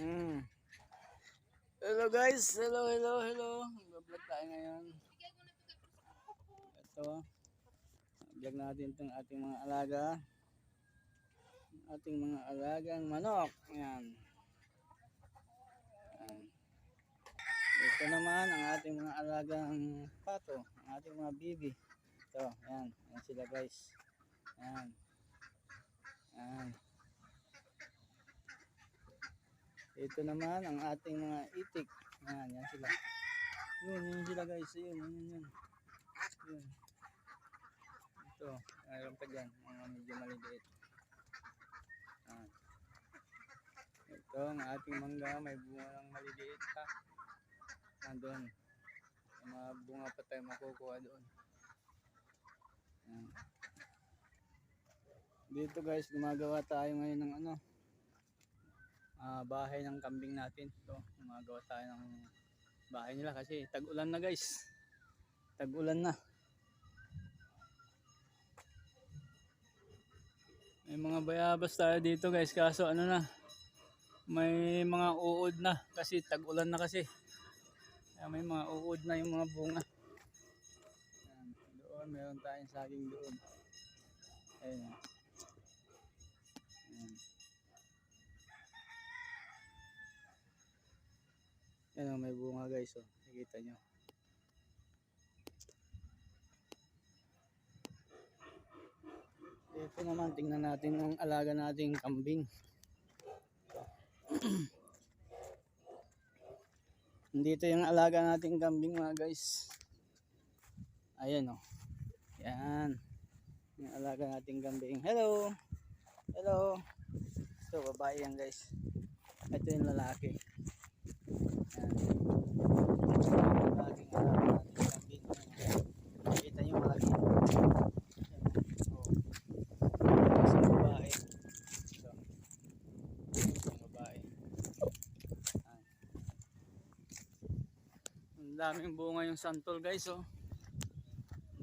Hmm. Hello guys, hello, hello, hello. Mag-vlog tayo ngayon. Ito. Vlog natin itong ating mga alaga. Ating mga alagang manok. Ayan. Ito naman ang ating mga alagang pato. Ang ating mga bibi. Ito, ayan. Ayan sila guys. Ayan. Ayan. Ito naman ang ating mga itik. Ayan, yan sila. Yun, yun sila guys. Yun, yun, yun. Yun. Ito, mayroon pa dyan. Mga medyo maliliit. Ito, ang ating mangga. May bunga ng maliliit pa. Nandun. Mga bunga pa tayo makukuha doon. Ayan. Dito guys, gumagawa tayo ngayon ng ano, ah, bahay ng kambing natin. Ito, gumagawa tayo ng bahay nila kasi tag-ulan na guys. Tag-ulan na. May mga bayabas tayo dito guys kaso ano na may mga uod na kasi tag-ulan na kasi. Kaya may mga uod na yung mga bunga. Ayan, doon meron tayong saging doon. Ayun. Yan o, may bunga guys oh. Nakikita nyo. Ito naman, tingnan natin ang alaga nating kambing. Dito yung alaga nating kambing mga guys. Ayan oh. Yan. Yung alaga nating kambing. Hello! Hello! Ito, babae yan guys. Ito yung lalaki. Daming bunga yung santol guys oh.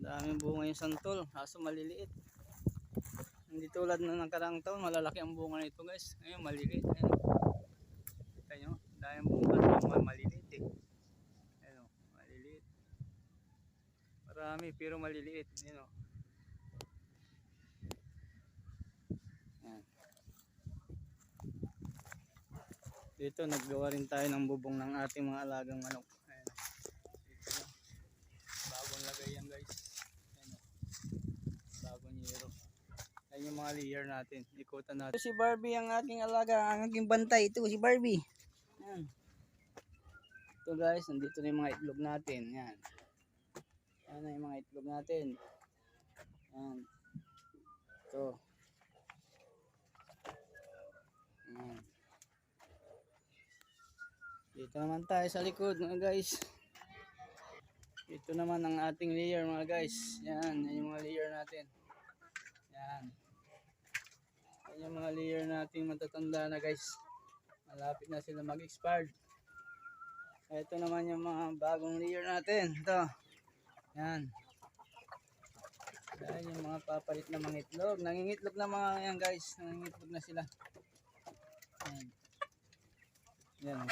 Daming bunga yung santol. Kaso maliliit. Hindi tulad na ng karang taon, malalaki ang bunga nito guys. Ngayon maliliit. Ayun. Kita nyo, dahil bunga na maliliit eh. Ayun, oh, maliliit. Marami pero maliliit. Ayan. Dito naggawa rin tayo ng bubong ng ating mga alagang manok. Ayan. Dito na. Bagong lagay yan guys. Ayan, oh. Bagong yero. Ayan yung mga layer natin. Ikutan natin. Si Barbie ang aking alaga, ang aking bantay. Ito si Barbie. Yan. Ito guys, nandito na yung mga itlog natin. Yan. Yan na yung mga itlog natin. Yan. Ito. Yan. Dito naman tayo sa likod mga guys. Ito naman ang ating layer mga guys. Yan, yan yung mga layer natin. Yan. Yan yung mga layer natin matatanda na guys. Malapit na sila mag-expired. Ito naman yung mga bagong layer natin. Ito. Yan. Yan yung mga papalit na mga itlog. Nangingitlog na mga yan guys. Nangingitlog na sila. Yan. Yan.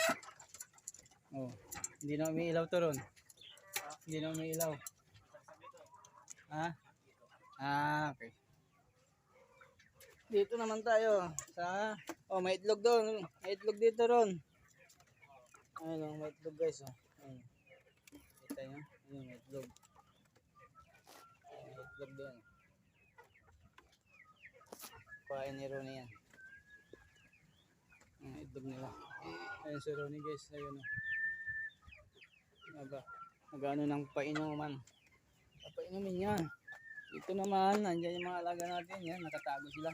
Oh. Hindi na umiilaw to ron. Hindi na umiilaw. Ha? Ah, okay. Dito naman tayo sa oh may itlog doon. May itlog dito ron. Ayun oh, may itlog guys oh. Ayun. Kita nyo? Ayun, may itlog. May itlog doon. Kuhain ni Ronnie yan. Ang itlog nila. Ayun si Ronnie guys. Ayun oh. Aba, nagano ng painuman. Papainumin yan. Ito naman, nandiyan yung mga alaga natin. Yan, nakatago sila.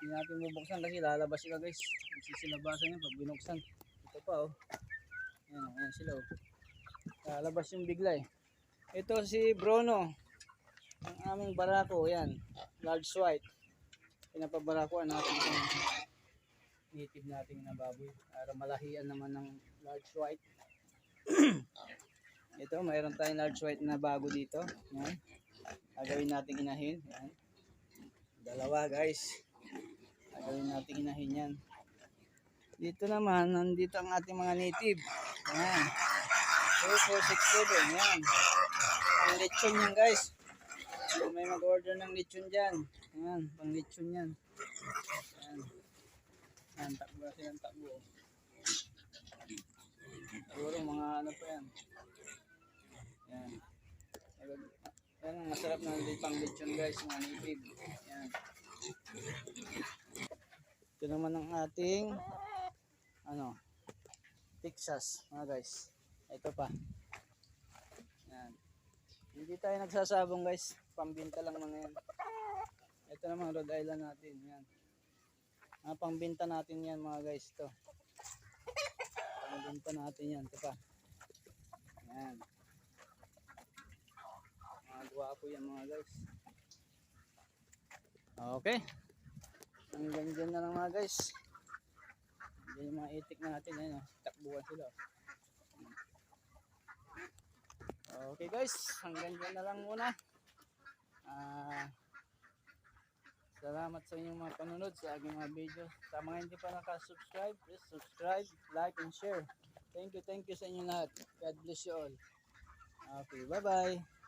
Hindi natin bubuksan kasi lalabas sila guys. Magsisilabasan yan pag binuksan. Ito pa oh. Yan, oh, ayan sila oh. Lalabas yung bigla eh. Ito si Bruno. Ang aming barako, yan. Large white. Pinapabarakuan natin itong native nating na baboy. Para malahian naman ng large white. Ito, mayroon tayong large white na bago dito. Yan. Gagawin natin inahin. Yan. Dalawa guys. Gagawin natin inahin yan. Dito naman, nandito ang ating mga native. Ayan. 2467, yan. Ang lechon yan guys. Kung may mag-order ng lechon dyan. Ayan, pang lechon yan. Ayan. Ayan, takbo na silang takbo. Siguro mga ano pa yan. Ayan. Yan ang masarap na pang lechon guys, mga native. Ayan. Ito naman ang ating ano Texas mga guys. Ito pa. Yan. Hindi tayo nagsasabong guys. Pambinta lang mga yan. Ito naman Rhode Island natin. Yan. Mga pambinta natin yan mga guys. Ito. Pambinta natin yan. Ito pa. Yan. Mga gwapo yan mga guys. Okay. Hanggang dyan na lang mga guys. Yung mga itik natin. Ayun, oh. takbuhan sila. Okay guys, hanggang dyan na lang muna. Ah, salamat sa inyong mga panunod sa aking mga video. Sa mga hindi pa nakasubscribe, please subscribe, like, and share. Thank you, thank you sa inyo lahat. God bless you all. Okay, bye-bye.